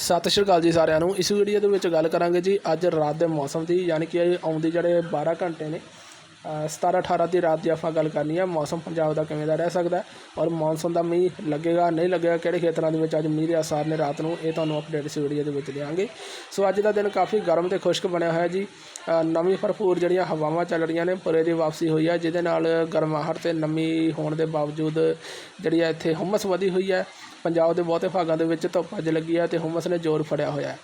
ਸਤਿ ਸ਼੍ਰੀ ਅਕਾਲ ਜੀ ਸਾਰਿਆਂ ਨੂੰ। ਇਸ ਵੀਡੀਓ ਦੇ ਵਿੱਚ ਗੱਲ ਕਰਾਂਗੇ ਜੀ ਅੱਜ ਰਾਤ ਦੇ ਮੌਸਮ ਦੀ, ਯਾਨੀ ਕਿ ਆਉਂਦੇ ਜਿਹੜੇ 12 ਘੰਟੇ ਨੇ 17 18 ਦੀ ਰਾਤ ਦੀ ਆਪਾਂ ਗੱਲ ਕਰਨੀ ਹੈ ਮੌਸਮ ਪੰਜਾਬ ਦਾ ਕਿਵੇਂ ਦਾ ਰਹਿ ਸਕਦਾ ਔਰ ਮੌਨਸੂਨ ਦਾ ਮੀਂਹ ਲੱਗੇਗਾ, ਨਹੀਂ ਲੱਗੇਗਾ, ਕਿਹੜੇ ਖੇਤਰਾਂ ਦੇ ਵਿੱਚ ਅੱਜ ਮੀਂਹ ਦੇ ਆਸਾਰ ਨੇ ਰਾਤ ਨੂੰ, ਇਹ ਤੁਹਾਨੂੰ ਅਪਡੇਟ ਇਸ ਵੀਡੀਓ ਦੇ ਵਿੱਚ ਦੇਵਾਂਗੇ ਸੋ ਅੱਜ ਦਾ ਦਿਨ ਕਾਫੀ ਗਰਮ ਤੇ ਖੁਸ਼ਕ ਬਣਿਆ ਹੋਇਆ ਜੀ। ਨਵੀਂ ਭਰਪੂਰ ਜਿਹੜੀਆਂ ਹਵਾਵਾਂ ਚੱਲ ਰਹੀਆਂ ਨੇ, ਪੁਰੇ ਦੀ ਵਾਪਸੀ ਹੋਈ ਹੈ ਜਿਹਦੇ ਨਾਲ ਗਰਮਾਹਟ ਤੇ ਨਮੀ ਹੋਣ ਦੇ ਬਾਵਜੂਦ ਜਿਹੜੀ ਹੈ ਇੱਥੇ ਹੁਮਸ ਵਧੀ ਹੋਈ ਹੈ। ਪੰਜਾਬ ਦੇ ਬਹੁਤੇ ਭਾਗਾਂ ਦੇ ਵਿੱਚ ਧੁੱਪ ਅੱਜ ਲੱਗੀ ਹੈ ਤੇ ਹੁਮਸ ਨੇ ਜ਼ੋਰ ਫੜਿਆ ਹੋਇਆ ਹੈ।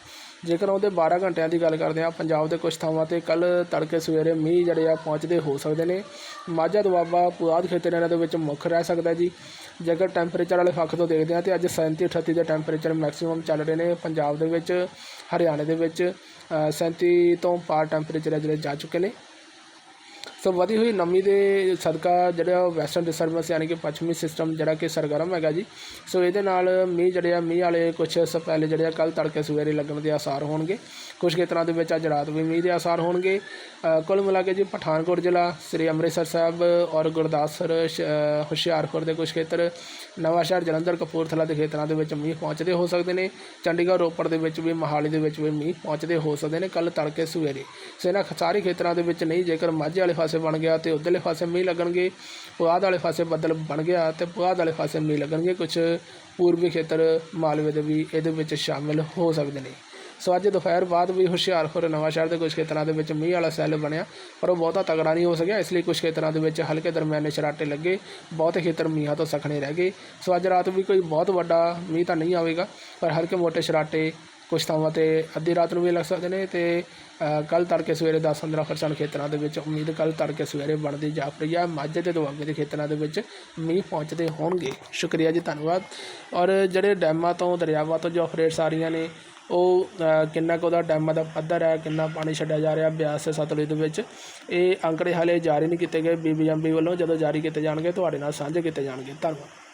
ਜੇਕਰ ਉਹਦੇ 12 ਘੰਟਿਆਂ ਦੀ ਗੱਲ ਕਰਦੇ ਹਾਂ ਪੰਜਾਬ ਦੇ ਕੁਝ ਥਾਵਾਂ ਤੇ ਕੱਲ ਤੜਕੇ ਸਵੇਰੇ ਮੀਂਹ ਜਿਹੜੇ ਆ ਪਹੁੰਚਦੇ ਹੋ ਸਕਦੇ ਨੇ। ਮਾਝਾ ਦੁਆਬਾ ਪੁਆਧ ਖੇਤਰ ਇਹਨਾਂ ਦੇ ਵਿੱਚ ਮੁੱਖ ਰਹਿ ਸਕਦਾ ਜੀ। ਜੇਕਰ ਟੈਂਪਰੇਚਰ ਵਾਲੇ ਪੱਖ ਤੋਂ ਦੇਖਦੇ ਹਾਂ ਤੇ ਅੱਜ 37 38 ਦੇ ਟੈਂਪਰੇਚਰ ਮੈਕਸਿਮਮ ਚੱਲ ਰਹੇ ਨੇ ਪੰਜਾਬ ਦੇ ਵਿੱਚ ਹਰਿਆਣੇ ਦੇ ਵਿੱਚ ਅ, 37 ਤੋਂ ਪਾਰ ਟੈਂਪਰੇਚਰ ਹੈ ਜਿਹੜੇ ਜਾ ਚੁੱਕੇ ਨੇ। ਸੋ ਵਧੀ ਹੋਈ ਨਮੀ ਦੇ ਸਦਕਾ ਜਿਹੜਾ ਵੈਸਟਰਨ ਡਿਸਟਰਬੈਂਸ ਯਾਨੀ ਕਿ ਪੱਛਮੀ ਸਿਸਟਮ ਜਿਹੜਾ ਕਿ ਸਰਗਰਮ ਹੈਗਾ ਜੀ। ਸੋ ਇਹਦੇ ਨਾਲ ਮੀਂਹ ਜਿਹੜੇ ਆ, ਮੀਂਹ ਵਾਲੇ ਕੁਝ ਸਪੈਲੇ ਜਿਹੜੇ ਆ ਕੱਲ ਤੜਕੇ ਸਵੇਰੇ ਲੱਗਣ ਦੇ ਆਸਾਰ ਹੋਣਗੇ। ਕੁਝ ਖੇਤਰਾਂ ਦੇ ਵਿੱਚ ਅੱਜ ਰਾਤ ਵੀ ਮੀਂਹ ਦੇ ਆਸਾਰ ਹੋਣਗੇ। ਕੁੱਲ ਮਿਲਾ ਕੇ ਜੀ ਪਠਾਨਕੋਟ ਜ਼ਿਲ੍ਹਾ, ਸ੍ਰੀ ਅੰਮ੍ਰਿਤਸਰ ਸਾਹਿਬ ਔਰ ਗੁਰਦਾਸਪੁਰ, ਸ਼- ਹੁਸ਼ਿਆਰਪੁਰ ਦੇ ਕੁਝ ਖੇਤਰ, ਨਵਾਂਸ਼ਹਿਰ, ਜਲੰਧਰ, ਕਪੂਰਥਲਾ ਦੇ ਖੇਤਰਾਂ ਦੇ ਵਿੱਚ ਮੀਂਹ ਪਹੁੰਚਦੇ ਹੋ ਸਕਦੇ ਨੇ। ਚੰਡੀਗੜ੍ਹ, ਰੋਪੜ ਦੇ ਵਿੱਚ ਵੀ, ਮੋਹਾਲੀ ਦੇ ਵਿੱਚ ਵੀ ਮੀਂਹ ਪਹੁੰਚਦੇ ਹੋ ਸਕਦੇ ਨੇ ਕੱਲ ਤੜਕੇ ਸਵੇਰੇ। ਸੋ ਇਹਨਾਂ ਸਾਰੇ ਖੇਤਰਾਂ ਦੇ ਵਿੱਚ ਨਹੀਂ, ਜੇਕਰ ਮਾਝੇ ਵਾਲੇ ਪਾਸੇ ਬਣ ਗਿਆ ਤੇ ਉਧਰਲੇ ਪਾਸੇ ਮੀਂਹ ਲੱਗਣਗੇ, ਪੁਆਧ ਵਾਲੇ ਪਾਸੇ ਬੱਦਲ ਬਣ ਗਿਆ ਤੇ ਪੁਆਧ ਵਾਲੇ ਪਾਸੇ ਮੀਂਹ ਲੱਗਣਗੇ। ਕੁਝ ਪੂਰਬੀ ਖੇਤਰ ਮਾਲਵੇ ਦੇ ਵੀ ਇਹਦੇ ਵਿੱਚ ਸ਼ਾਮਿਲ ਹੋ ਸਕਦੇ ਨੇ। ਸੋ ਅੱਜ ਦੁਪਹਿਰ ਬਾਅਦ ਵੀ ਹੁਸ਼ਿਆਰਪੁਰ ਨਵਾਂਸ਼ਹਿਰ ਦੇ ਕੁਝ ਖੇਤਰਾਂ ਦੇ ਵਿੱਚ ਮੀਂਹ ਵਾਲਾ ਸੈੱਲ ਬਣਿਆ, ਪਰ ਉਹ ਬਹੁਤਾ ਤਗੜਾ ਨਹੀਂ ਹੋ ਸਕਿਆ, ਇਸ ਲਈ ਕੁਝ ਖੇਤਰਾਂ ਦੇ ਵਿੱਚ ਹਲਕੇ ਦਰਮਿਆਨੇ ਛਰਾਟੇ ਲੱਗੇ, ਬਹੁਤੇ ਖੇਤਰ ਮੀਂਹਾਂ ਤੋਂ ਸਖਣੇ ਰਹਿ ਗਏ। ਸੋ ਅੱਜ ਰਾਤ ਵੀ ਕੋਈ ਬਹੁਤ ਵੱਡਾ ਮੀਂਹ ਤਾਂ ਨਹੀਂ ਆਵੇਗਾ, ਪਰ ਹਲਕੇ ਮੋਟੇ ਛਰਾਟੇ ਕੁਝ ਥਾਵਾਂ ਤੇ ਅੱਧੀ ਰਾਤ ਨੂੰ ਵੀ ਲੱਗ ਸਕਦੇ ਨੇ ਤੇ ਕੱਲ ਤੜਕੇ ਸਵੇਰੇ 10-15% ਖੇਤਰਾਂ ਦੇ ਵਿੱਚ ਉਮੀਦ ਕੱਲ ਤੜਕੇ ਸਵੇਰੇ ਬਣਦੀ ਜਾਪਦੀ ਹੈ ਮਾਝੇ ਤੇ ਦੁਆਬੇ ਦੇ ਖੇਤਰਾਂ ਦੇ ਵਿੱਚ ਮੀਂਹ ਪਹੁੰਚਦੇ ਹੋਣਗੇ। ਸ਼ੁਕਰੀਆ ਜੀ, ਧੰਨਵਾਦ। ਔਰ ਜਿਹੜੇ ਡੈਮਾਂ ਤੋਂ, ਦਰਿਆਵਾਂ ਤੋਂ ਜੋ ਅਪਡੇਟਸ ਆ ਰਹੀਆਂ ਨੇ, ਉਹ ਕਿੰਨਾ ਕੁ ਉਹਦਾ ਡੈਮਾਂ ਦਾ ਪੱਧਰ ਹੈ, ਕਿੰਨਾ ਪਾਣੀ ਛੱਡਿਆ ਜਾ ਰਿਹਾ ਬਿਆਸ ਤੇ ਸਤਲੁਜ ਦੇ ਵਿੱਚ, ਇਹ ਅੰਕੜੇ ਹਾਲੇ ਜਾਰੀ ਨਹੀਂ ਕੀਤੇ ਗਏ। ਬੀਬੀਐਮਬੀ ਵੱਲੋਂ ਜਦੋਂ ਜਾਰੀ ਕੀਤੇ ਜਾਣਗੇ, ਤੁਹਾਡੇ ਨਾਲ ਸਾਂਝੇ ਕੀਤੇ ਜਾਣਗੇ। ਧੰਨਵਾਦ।